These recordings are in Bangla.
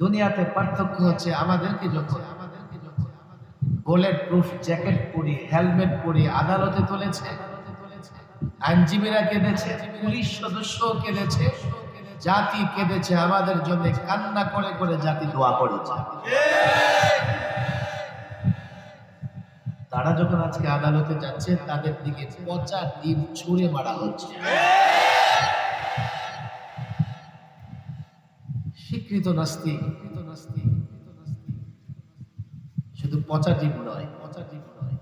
দুনিয়াতে পার্থক্য হচ্ছে আমাদেরকে যখন বুলেট প্রুফ জ্যাকেট পরি হেলমেট পরি, আদালতে তুলেছে, আইনজীবীরা কেঁদেছে, পুলিশ সদস্য কেঁদেছে, জাতি কেঁদেছে, আমাদের জন্য কান্না করে করে জাতি দোয়া করেছে। তারা যখন আজকে আদালতে যাচ্ছে, তাদের দিকে পচা ডিম ছুঁড়ে মারা হচ্ছে। স্বীকৃত নাস্তিক। শুধু পচা ডিম নয়, পচা ডিম নয়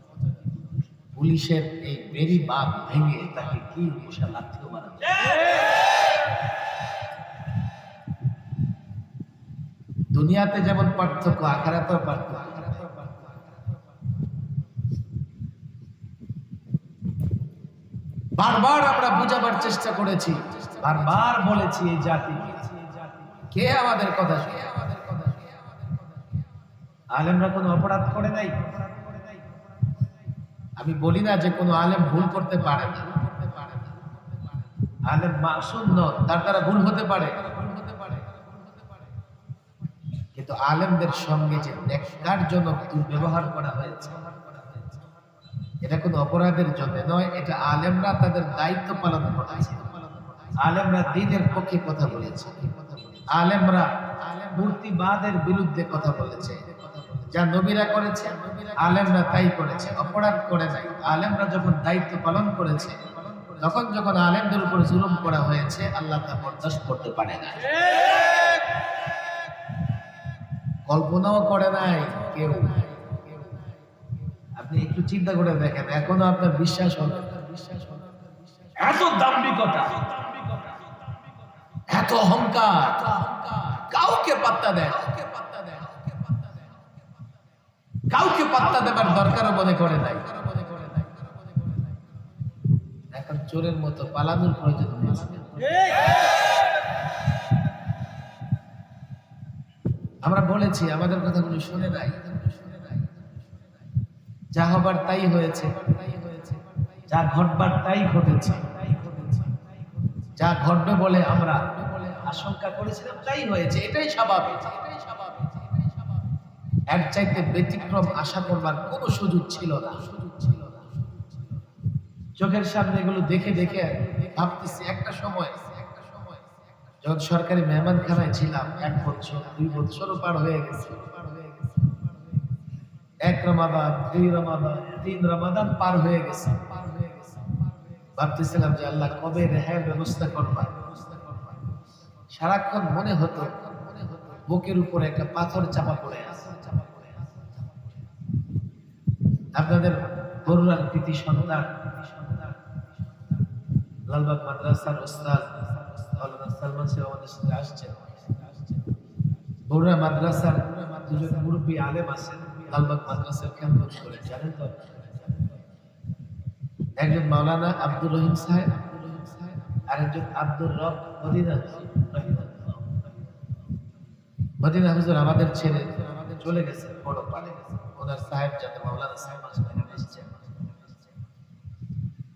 পুলিশের এই বেরি বাপ ভেঙে তাকে কি মশা লাথিও মারা দুনিয়াতে যেমন পার্থক্য, আখারাতেও পার্থক্য। বারবার আমরা বোঝাবার চেষ্টা করেছি, বারবার বলেছি এই জাতিকে। কে আমাদের কথা শুনে? আলেমরা কোনো অপরাধ করে নাই? আমি বলি না যে কোনো আলেম ভুল করতে পারে না। আলেম মাসুম নন তার দ্বারা ভুল হতে পারে। কিন্তু আলেমদের সঙ্গে যে ন্যাক্কারজনক দুর্ব্যবহার করা হয়েছে, এটা কোনো অপরাধের জন্য নয়, এটা আলেমরা তাদের দায়িত্ব পালন করেছে। আলেমরা দিনের পক্ষে কথা বলেছে। আলেমরা মূর্তিবাদের বিরুদ্ধে কথা বলেছে। যা নবীরা করেছে, আলেমরা তাই করেছে, অপরাধ করে নাই। আলেমরা যখন দায়িত্ব পালন করেছে, তখন যখন আলেমদের উপর জুলুম করা হয়েছে, আল্লাহ তা বরদাস্ত করতে পারে না কল্পনাও করে নাই কেউ। আপনি একটু চিন্তা করে দেখেন, এখনও আপনার বিশ্বাস হবে না। এত দাম্ভিকতা। এত অহংকার। কাউকে পাত্তা দেয় কাউকে পাত্তা দেবার দরকারও মনে করে নাই। এখন চোরের মতো পালানোর প্রয়োজন আমরা বলেছি, আমাদের কথাগুলো শুনে নাই। যা হবার তাই হয়েছে। যা ঘটবার তাই ঘটেছে। যা ঘটবে বলে আমরা আশঙ্কা করেছিলাম, তাই হয়েছে, এটাই স্বাভাবিক এটাই স্বাভাবিক। এর চাইতে ব্যতিক্রম আশা করবার কোনো সুযোগ ছিল না। সুযোগ ছিল না চোখের সামনে এগুলো দেখে দেখে ভাবতেছি, একটা সময় একটা সময় যখন সরকারি মেহমানখানায় ছিলাম, এক বছর, দুই বছরও পার হয়ে গেছে। এক রমাদান, দুই রমাদান, তিন রমাদান পার হয়ে গেছে। ভাবতেছিলাম যে আল্লাহ কবে রেহাইয়ের ব্যবস্থা করবা সারাক্ষণ মনে হতো বুকের উপরে একটা পাথর চাপা পড়ে আপনাদের বরুণার কৃতি সন্তান, লালবাগ মাদ্রাসার ওস্তাদ সালমান সাহেব আমাদের আসছেন। বরুণা মাদ্রাসার দুজন মুরব্বী আলেম আছেন, লালবাগ মাদ্রাসার ক্যাম্পাস করে। জানেন তো? একজন মাওলানা আব্দুর রহিম সাহেব আর একজন আব্দুর রব মদিনা হুজুর আমাদের ছেড়ে আমাদের চলে গেছে বড় পাড়ে ওনার সাহেব যাতে মাওলানা সাহেব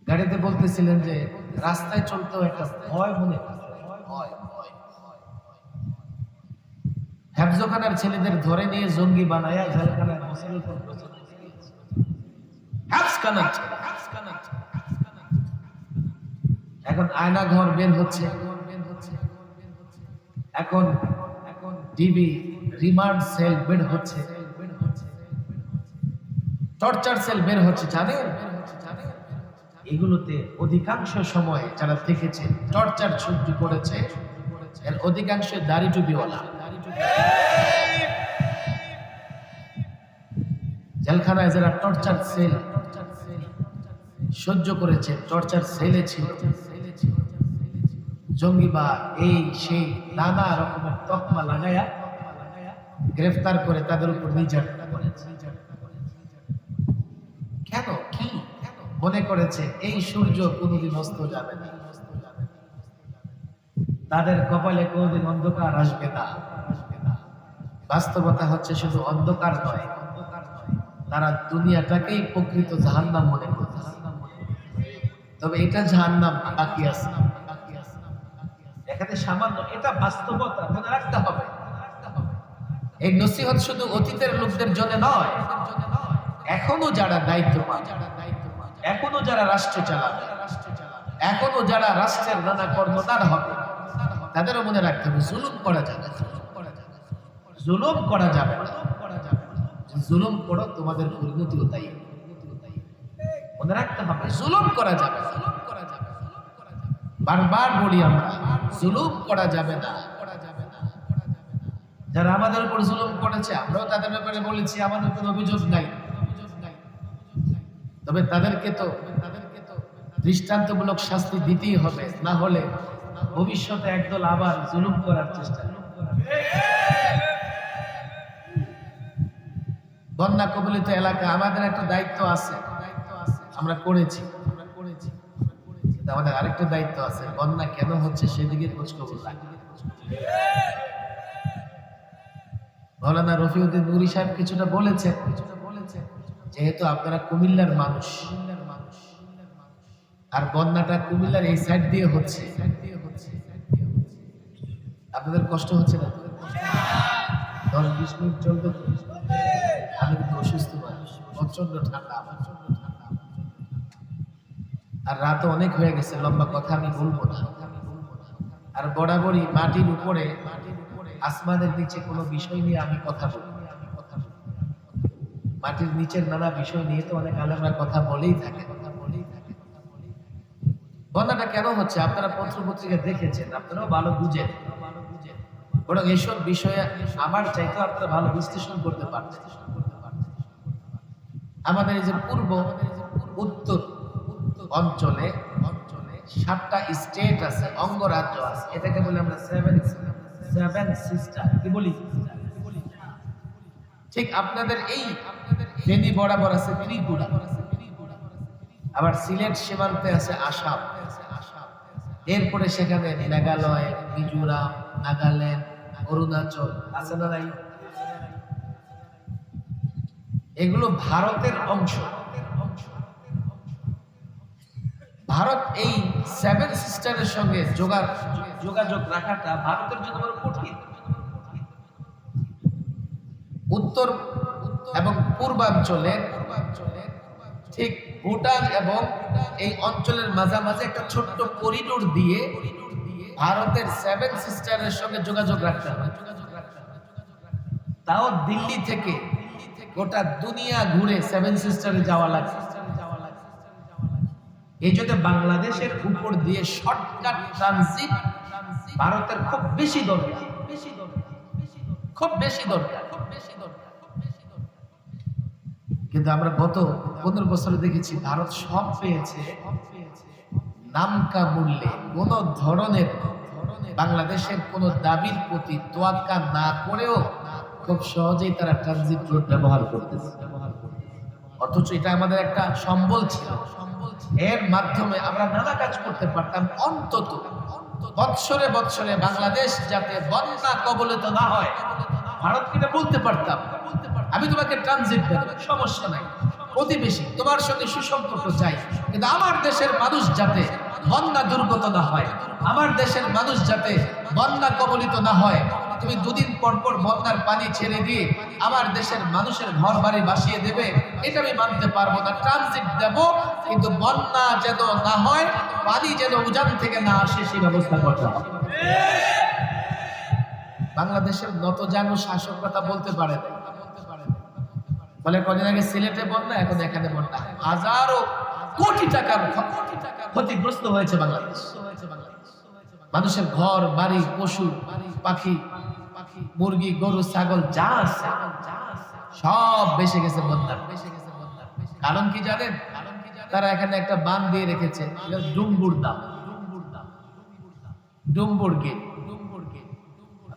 গাড়িতে বলতেছিলেন যে রাস্তায় চলতেও একটা ভয় মনে হয়। হ্যাবজোখানার ছেলেদের ধরে নিয়ে জঙ্গি বানায় জেলখানায় রেখে ছেলে, ছেলে, হ্যাবসখানার ছেলে। এখন আয়না ঘর বের হচ্ছে। এখন এখন ডিবি রিমান্ড সেল বের হচ্ছে। টর্চার সেল বের হচ্ছে, জানেন? এগুলোতে অধিকাংশ সময় যারা দেখেছে টর্চার সহ্য করেছে, এর অধিকাংশ দাড়ি টুপিওয়ালা। জেলখানায় যারা টর্চার সেল সহ্য করেছে টর্চার সেলে ছিল। জঙ্গি বা এই সেই নানা রকমের তকমা লাগায়া গ্রেফতার করে তাদের উপর নির্যাতন কেন? কি? মনে করেছে, এই সূর্য কোনোদিন অস্ত যাবে না। তাদের কপালে কোনোদিন অন্ধকার আসবে না। বাস্তবতা হচ্ছে শুধু অন্ধকার নয়, তারা দুনিয়াটাকেই প্রকৃত জাহান্নাম মনে করতেছে তবে এটা জাহান্নাম বাকি আছে এখানে সামান্য এটা বাস্তবতা মনে রাখতে হবে এই নসিহত শুধু অতীতের লোকদের জন্য নয় এখনও যারা দায়িত্ব পান এখনও যারা রাষ্ট্র চালাবে এখনও যারা রাষ্ট্রের নানা কর্মদার হবে তাদেরও মনে রাখতে হবে জুলুম করা যাবে। জুলুম করা যাবে। জুলুম করো তোমাদের পরিণতিও তাই মনে রাখতে হবে, জুলুম করা যাবে না। বারবার বলি আমরা, জুলুম করা যাবে না যারা আমাদের উপর জুলুম করেছে, আমরাও তাদের ব্যাপারে বলেছি, আমাদের কোনো অভিযোগ নাই তবে তাদেরকে তো তাদেরকে তো দৃষ্টান্তমূলক শাস্তি দিতেই হবে, না হলে ভবিষ্যতে একদল আবার জুলুম করার চেষ্টা। বন্যা কবলিত এলাকা আমাদের একটা দায়িত্ব আছে আমরা করেছি। আমরা আমাদের আরেকটা দায়িত্ব আছে, বন্যা কেন হচ্ছে সেদিকে খোঁজ খবর রাখি। মৌলানা রফিউদ্দিন নুরি সাহেব কিছুটা বলেছেন, যেহেতু আপনারা কুমিল্লার মানুষ, আর বন্যাটা কুমিল্লার এই সাইড দিয়ে হচ্ছে। আপনাদের কষ্ট হচ্ছে না? দশ বিশ মিনিট চলবে আমি কিন্তু অসুস্থ মানুষ প্রচণ্ড ঠান্ডা ঠান্ডা। আর রাত অনেক হয়ে গেছে, লম্বা কথা আমি বলব না। আর বরাবরই মাটির উপরে, আসমানের নিচে কোনো বিষয় নিয়ে আমি কথা বলি। মাটির নিচের নানা বিষয় নিয়ে তো অনেক আলেমরা কথা বলেই থাকে। বন্যাটা কেন হচ্ছে? আপনারা পত্র পত্রিকা দেখেছেন, আপনারাও ভালো বুঝেন। বরং এসব বিষয়ে আমার চাইতে আপনারা ভালো বিশ্লেষণ করতে পারছেন আমাদের এই যে পূর্ব, উত্তর অঞ্চলে অঞ্চলে সাতটা স্টেট আছে অঙ্গরাজ্য আছে। এটাকে বলে আমরা সেভেন সেভেন সিস্টার কি বলি? ঠিক আপনাদের এই ফেনী বরাবর আছে ত্রিপুরা। আবার সিলেট সীমান্তে আছে আসাম। এরপরে সেখানে মেঘালয় মিজোরাম নাগাল্যান্ড অরুণাচল। আছে না নাই? এগুলো ভারতের অংশ। ভারত এই সেভেন সিস্টারের সঙ্গে যোগা- যোগাযোগ রাখাটা ভারতের জন্য বড় কঠিন। উত্তর এবং পূর্বাঞ্চলে ঠিক ভুটান এবং এই অঞ্চলের মাঝামাঝি একটা ছোট্ট করিডোর দিয়ে ভারতের সেভেন সিস্টারের সঙ্গে যোগাযোগ রাখতে হবে। তাও দিল্লি থেকে গোটা দুনিয়া ঘুরে সেভেন সিস্টারে যাওয়া লাগে এই জন্য বাংলাদেশের উপর দিয়ে শর্টকাট ট্রানজিট ভারতের খুব বেশি দরকার। খুব বেশি দরকার। খুব বেশি দরকার কিন্তু আমরা গত পনেরো বছরে দেখেছি, ভারত সব পেয়েছে নামকা মূল্যে কোন ধরনের বাংলাদেশের কোন দাবির প্রতি তোয়াক্কা না করেও খুব সহজেই তারা ট্রানজিট রোড ব্যবহার করতেছে। অথচ এটা আমাদের একটা সম্বল ছিল। এর মাধ্যমে আমরা নানা কাজ করতে পারতাম অন্তত বৎসরে বৎসরে বাংলাদেশ যাতে বন্যা কবলিত না হয়। ভারত কিনা বলতে পারতাম? আমি তোমাকে ট্রানজিট সমস্যা নাই। প্রতিবেশী, তোমার সঙ্গে সুসম্পর্ক চাই। কিন্তু আমার দেশের মানুষ যাতে বন্যা দুর্গত না হয়, আমার দেশের মানুষ যাতে বন্যা কবলিত না হয় তুমি দুদিন পর পর বন্যার পানি ছেড়ে দিয়ে আমার দেশের মানুষের ঘর বাড়ি বাসিয়ে দেবে। এটা আমি মানতে পারব না। ট্রানজিট দেব, কিন্তু বন্যা যেন না হয়, পানি যেন উজান থেকে না আসে, সেই ব্যবস্থা করতে হবে। বাংলাদেশের নতজানু শাসক কথা বলতে পারে। ফলে কদিন আগে সিলেটে বন্যা, এখন এখানে বন্যা। হাজারো কোটি টাকার ক্ষ- ক্ষতিগ্রস্ত হয়েছে বাংলাদেশ। মানুষের ঘর, বাড়ি, পশু, পাখি মুরগি, গরু, ছাগল, যা আছে, সব বেসে গেছে বন্যা কারণ কি জানেন? তারা এখানে একটা বান দিয়ে রেখেছে দাম।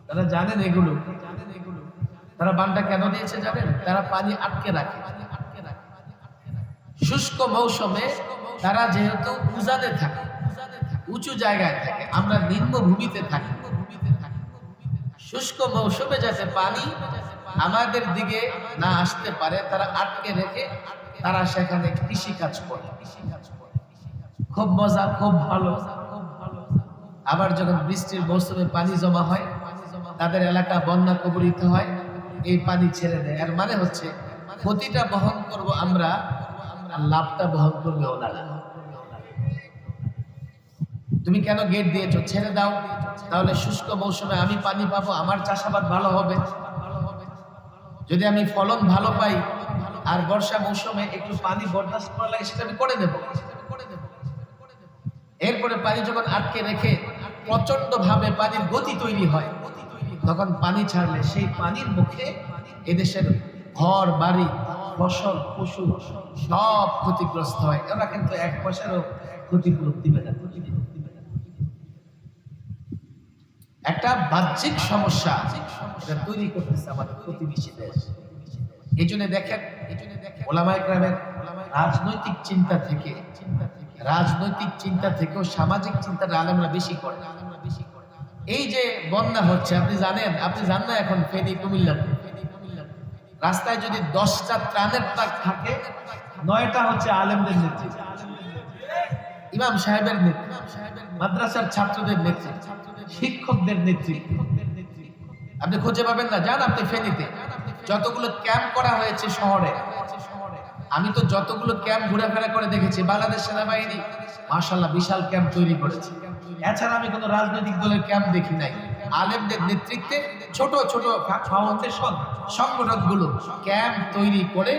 তারা জানেন এগুলো। তারা বানটা কেন দিয়েছে জানেন? তারা পানি আটকে রাখে। শুষ্ক মৌসুমে তারা যেহেতু থাকে, উঁচু জায়গায় থাকে, আমরা নিম্ন ভূমিতে থাকি। শুষ্ক মৌসুমে যাতে পানি আমাদের দিকে না আসতে পারে, তারা আটকে রেখে তারা সেখানে কৃষি কাজ করে। খুব মজা, খুব ভালো। আবার যখন বৃষ্টির মৌসুমে পানি জমা হয়, তাদের এলাকা বন্যা কবলিত হয়, এই পানি ছেড়ে দেয়। এর মানে হচ্ছে, ক্ষতিটা বহন করব আমরা আর লাভটা বহন করবে ওনারা। তুমি কেন গেট দিয়েছ? ছেড়ে দাও। তাহলে শুষ্ক মৌসুমে আমি পানি পাবো, আমার চাষাবাদ ভালো হবে। যদি আমি ফলন ভালো পাই আর বর্ষা মৌসুমে একটু পানি বরদাস্ত করা লাগে, সেটা আমি করে দেবো। এরপরে পানি যখন আটকে রেখে প্রচণ্ড ভাবে পানির গতি তৈরি হয়, তখন পানি ছাড়লে সেই পানির মুখে এদেশের ঘর, বাড়ি, ফসল, পশু সব ক্ষতিগ্রস্ত হয়। ওরা কিন্তু এক পয়সারও ক্ষতিপূরণ দিবে না। একটা বাহ্যিক সমস্যা এটা তৈরি করতেছে আমাদের প্রতিবেশী দেশ। এই জন্য দেখেন, ওলামায় গ্রামের রাজনৈতিক চিন্তা থেকে, রাজনৈতিক চিন্তা থেকেও সামাজিক চিন্তাটা আলেমরা বেশি করে। এই যে বন্যা হচ্ছে, আপনি জানেন, আপনি জান না এখন ফেনী, কুমিল্লা। রাস্তায় যদি দশটা ত্রাণের ট্রাক থাকে, নয়টা হচ্ছে আলেমদের নেতৃত্বে। ইমাম সাহেবের নেতৃত্বে, মাদ্রাসার ছাত্রদের নেতৃত্বে, শিক্ষকদের নেতৃত্বে। আপনি খুঁজে পাবেন না, যান আপনি ফেনীতে। যতগুলো ক্যাম্প করা হয়েছে শহরে, আমি তো যতগুলো ক্যাম্প ঘোরাফেরা করে দেখেছি, বাংলাদেশ সেনাবাহিনী মার্শাল্লাহ বিশাল ক্যাম্প তৈরি করেছে। এছাড়া আমি কোনো রাজনৈতিক দলের ক্যাম্প দেখি নাই। আলেমদের নেতৃত্বে ছোট ছোট ফাউন্ডেশন, সংগঠনগুলো ক্যাম্প তৈরি করে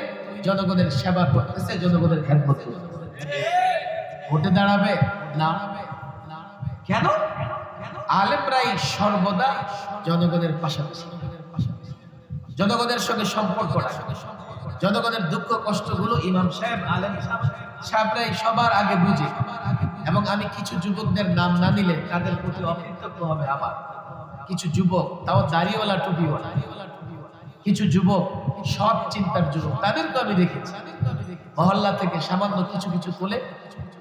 জনগণের সেবা করতেছে, জনগণের খেদমত করতেছে ভোটে দাঁড়াবে? না। কেন? আলেমরাই সর্বদা জনগণের পাশাপাশি। জনগণের সঙ্গে সম্পর্ক জনগণের দুঃখ কষ্টগুলো ইমাম সাহেব, আলেম সাহেবরাই সবার আগে বুঝে। এবং আমি কিছু যুবকদের নাম না নিলে তাদের প্রতি অকৃতজ্ঞ হবে আমার। কিছু যুবক, তাও দাড়িওয়ালা টুপিওয়ালা। কিছু যুবক সৎ চিন্তার যুবক তাদেরকে আমি দেখেছি। মহল্লা থেকে সামান্য কিছু কিছু তুলে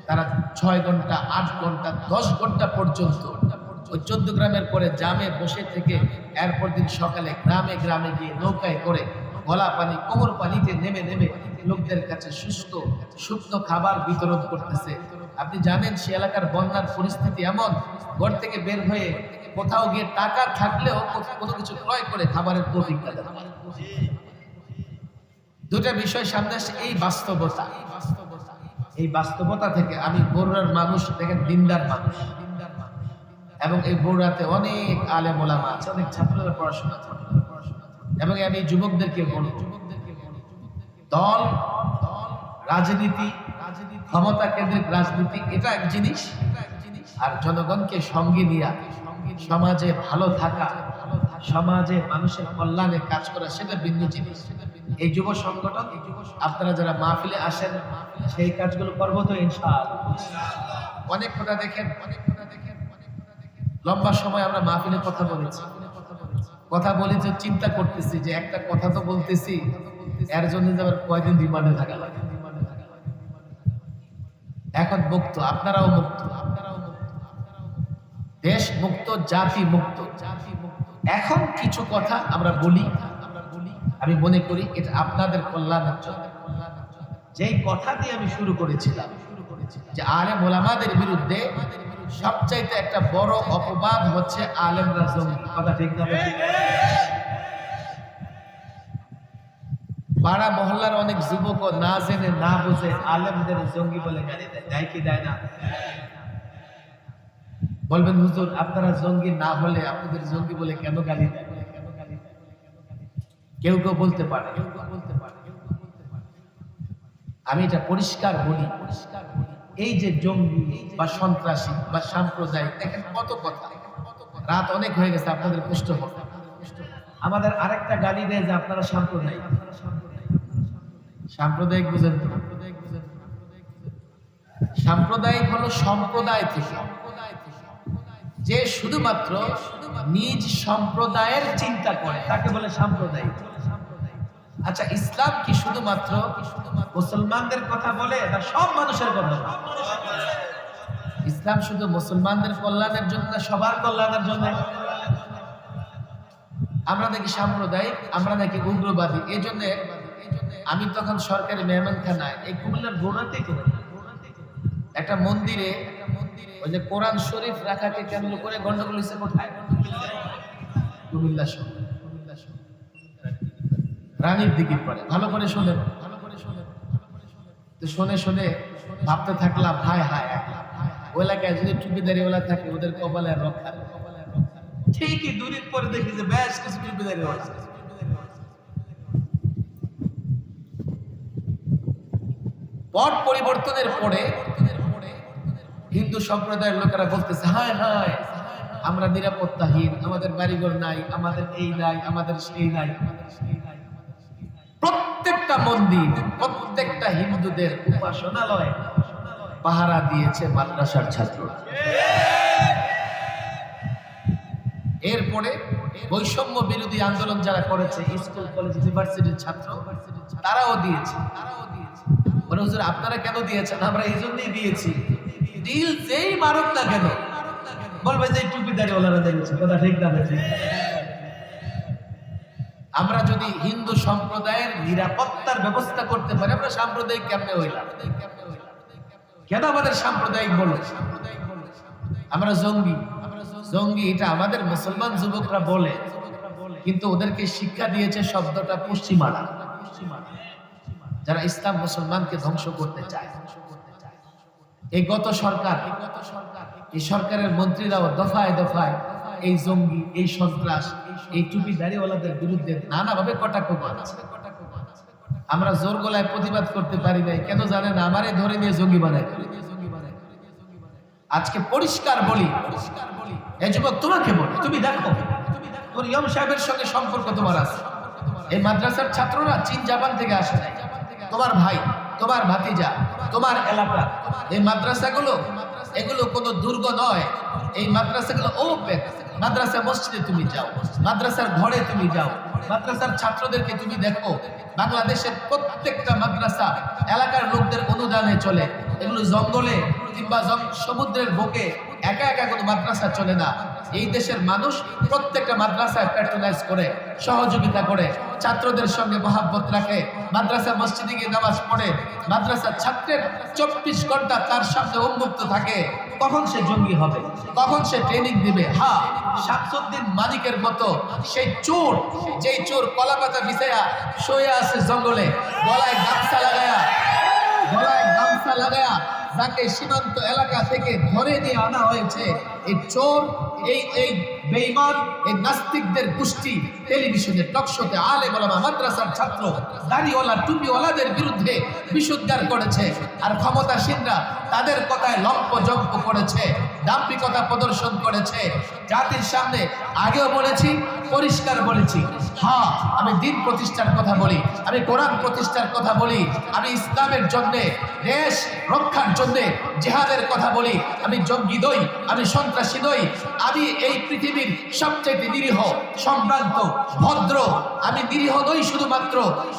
তারা ছয় ঘণ্টা, আট ঘণ্টা, দশ ঘণ্টা পর্যন্ত ওই চোদ্দ গ্রামের পরে জামে বসে থেকে এরপর দিন সকালে গ্রামে গ্রামে গিয়ে নৌকায় করে গলা পানি, কোমর পানিতে নেমে নেমে লোকদের কাছে সুস্থ শুকনো খাবার বিতরণ করতেছে। আপনি জানেন সে এলাকার বন্যার পরিস্থিতি এমন, ঘর থেকে বের হয়ে কোথাও গিয়ে টাকা থাকলেও কোনো কিছু ক্রয় করে খাবারের প্রতিজ্ঞা দুটা বিষয় সামনে আসছে, এই বাস্তবতা। এই বাস্তবতা থেকে আমি বড়ুয়ার মানুষ, দেখেন দিনদার মানুষ। এবং এই বড়ুয়াতে অনেক আলেম ওলামা আছে, অনেক ছাত্ররা পড়াশোনা এবং আমি যুবকদেরকে বলি, দল, রাজনীতি, ক্ষমতা কেন্দ্রিক রাজনীতি, এটা এক জিনিস। আর জনগণকে সঙ্গে নিয়ে সমাজে ভালো থাকা, সমাজে মানুষের কল্যাণে কাজ করা সেটা ভিন্ন জিনিস। এই যুব সংগঠন, আপনারা যারা মাহফিলে আসেন, সেই কাজগুলো করব তো ইনশাআল্লাহ। অনেক কথা দেখেন অনেক কথা দেখেন লম্বা সময় আমরা মাহফিলে কথা বলেছি। কথা বলি যে চিন্তা করতেছি যে একটা কথা তো বলতেছি, এর জন্য আবার কয়দিন রিমান্ডে থাকা লাগে। এখন মুক্ত, আপনারাও মুক্ত। দেশ মুক্ত জাতি মুক্ত এখন কিছু কথা আমরা বলি। আমরা বলি আমি মনে করি এটা আপনাদের কল্যাণের জন্য। যেই কথা দিয়ে আমি শুরু করেছিলাম, যে আলেম ওলামাদের বিরুদ্ধে সবচাইতে একটা বড় অপবাদ হচ্ছে আলেম জঙ্গি। কথা ঠিক না পাড়া মহল্লার অনেক যুবক না জেনে, না বুঝে আলেমদের জঙ্গি বলে দেয়। দেয় কি দেয় না? বলবেন, হুজুর, আপনারা জঙ্গি না হলে আপনাদের জঙ্গি বলে কেন গালি দেয় কেউ কেউ বলতে পারে। কেউ কেউ বলতে পারে আমি এটা পরিষ্কার বলি পরিষ্কার বলি এই যে জঙ্গি বা সন্ত্রাসী বা সাম্প্রদায়িক, দেখেন কত কথা। রাত অনেক হয়ে গেছে, আপনাদের হবে। আমাদের আরেকটা গালি দেয় যে আপনারা সাম্প্রদায়িক। সাম্প্রদায়িক বুঝেন সাম্প্রদায়িক হলো সম্প্রদায় থেকে। যে শুধুমাত্র নিজ সম্প্রদায়ের চিন্তা করে, তাকে বলে সাম্প্রদায়িক। আচ্ছা ইসলাম কি শুধুমাত্র মুসলমানদের কথা বলে না সব মানুষের কথা ইসলাম শুধু মুসলমানদের কল্যাণের জন্য সবার কল্যাণের জন্য? আমরা নাকি সাম্প্রদায়িক, আমরা নাকি উগ্রবাদী এই জন্য আমি তখন সরকারি মেহমানখানায় এই কুমিল্লার গোড়াতে একটা মন্দিরে ওই যে কোরআন শরীফ রাখাকে কেন্দ্র করে গন্ডগোল হয়েছে কোথায়? কুমিল্লা শহর রানীর দিকে পড়ে। ভালো করে শোনে ভালো করে শোনে তো শোনে শোনে ভাবতে থাকলাম হায় হায় ওই এলাকায় যদি টুপিদারি ওলা থাকে ওদের কপালে আর রক্ষা ঠিকই দুদিন পরে দেখি যে বেশ কিছু পট পরিবর্তনের পরে হিন্দু সম্প্রদায়ের লোকেরা বলতেছে, হায় হায়, আমরা নিরাপত্তাহীন, আমাদের বাড়িঘর নাই, আমাদের এই নাই, আমাদের সেই নাই। প্রত্যেকটা মন্দির, প্রত্যেকটা হিন্দুদের উপাসনালয় পাহারা দিয়েছে মাদ্রাসার ছাত্ররা এরপরে বৈষম্য বিরোধী আন্দোলন যারা করেছে, স্কুল, কলেজ, ইউনিভার্সিটির ছাত্র, তারাও দিয়েছে। তারাও দিয়েছে আপনারা কেন দিয়েছেন? আমরা এই জন্যই দিয়েছি। দিল যেই মারুক না কেন, বলবে যে টুপিদারি ওলারা দিয়েছে, কথা ঠিক না আমরা যদি হিন্দু সম্প্রদায়ের নিরাপত্তার ব্যবস্থা করতে পারি, আমরা সাম্প্রদায়িক কেমনে হইলাম? কেন আমাদের সাম্প্রদায়িক বলো? আমরা জঙ্গি। জঙ্গি, এটা আমাদের মুসলমান যুবকরা বলে, কিন্তু ওদেরকে শিক্ষা দিয়েছে শব্দটা পশ্চিমারা। যারা ইসলাম মুসলমানকে ধ্বংস করতে চায়। এই গত সরকার, এই সরকারের মন্ত্রীরাও দফায় দফায় এই জঙ্গি, এই সন্ত্রাস, এই টুপি বিরুদ্ধে নানাভাবে কটাক্ষ আমরা জোর গলায় প্রতিবাদ করতে পারি নাই, কেন জানেন আমারে ধরে নিয়ে জঙ্গি বানায়। আজকে পরিষ্কার বলি এই যুবক তোমাকে বলি, তুমি দেখো তোমার ইয়ম সাহেবের সঙ্গে সম্পর্ক তোমার আছে। এই মাদ্রাসার ছাত্ররা চীন জাপান থেকে আসে তোমার ভাই তোমার ভাতিজা, তোমার এলাকা, এই মাদ্রাসাগুলো, এগুলো কোনো দুর্গ নয়। এই মাদ্রাসাগুলো ওপেন মাদ্রাসা মসজিদে তুমি যাও, মাদ্রাসার ঘরে তুমি যাও, মাদ্রাসার ছাত্রদেরকে তুমি দেখো। বাংলাদেশের প্রত্যেকটা মাদ্রাসা এলাকার লোকদের অনুদানে চলে। এগুলো জঙ্গলে কিংবা সমুদ্রের বুকে একা একা কোনো মাদ্রাসা চলে না। এই দেশের মানুষ প্রত্যেকটা মাদ্রাসায় প্যাট্রোনাইজ করে, সহযোগিতা করে, ছাত্রদের সঙ্গে মহাব্বত রাখে, মাদ্রাসা মসজিদে গিয়ে নামাজ পড়ে, মাদ্রাসার ছাত্রের চব্বিশ ঘণ্টা তার সামনে উন্মুক্ত থাকে, কখন সে জঙ্গি হবে? কখন সে ট্রেনিং দিবে? হ্যাঁ শামসুদ্দিন মালিকের মতো সেই চোর, যেই চোর কলাপাতা বিছায়া শুয়ে আছে জঙ্গলে, গলায় গামছা লাগায়া গলায় গামছা লাগায়া যাকে সীমান্ত এলাকা থেকে ধরে নিয়ে আনা হয়েছে, এই চোর, এই এই বেঈমান, এই নাস্তিকদের গোষ্ঠী, টেলিভিশনের টকশোতে আলে বলামা মাদ্রাসার ছাত্র, দাড়িওয়ালা, টুপিওয়ালাদের বিরুদ্ধে বিশুদ্ধার করেছে। আর ক্ষমতাসীনরা তাদের কথায় লম্প জম্প করেছে। দাম্পিকতা প্রদর্শন করেছে। জাতির সামনে আগেও বলেছি, পরিষ্কার বলেছি। হ্যাঁ আমি দিন প্রতিষ্ঠার কথা বলি, আমি কোরআন প্রতিষ্ঠার কথা বলি, আমি ইসলামের জন্যে, দেশ রক্ষার জন্যে জেহাদের কথা বলি, আমি জঙ্গি নই, আমি সন্ত্রাসী নই, আমি এই পৃথিবীর সবচেয়ে নিরীহ, সম্ভ্রান্ত, ভদ্র, আমি নিরীহ নই শুধুমাত্র,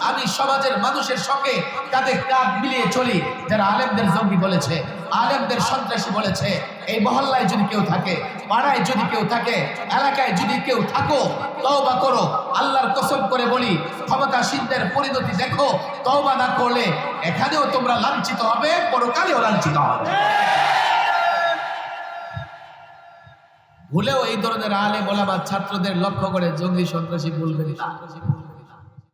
আমি সমাজের মানুষের সঙ্গে তাদের কাঁধ মিলিয়ে চলি, যারা আলেমদের জঙ্গি বলেছে। আলেমদের সন্ত্রাসী বলেছে, এই মহল্লায় যদি কেউ থাকে, পাড়ায় যদি কেউ থাকে, এলাকায় যদি কেউ থাকো, তওবা করো, আল্লাহর কসম করে বলি, ক্ষমতাসীনদের পরিণতি দেখো, তওবা না করলে এখানেও তোমরা লাঞ্ছিত হবে, পরকালেও লাঞ্ছিত হবে। ভুলেও এই ধরনের আলে বলাবাদ ছাত্রদের লক্ষ্য করে জঙ্গি সন্ত্রাসী বলবেন না।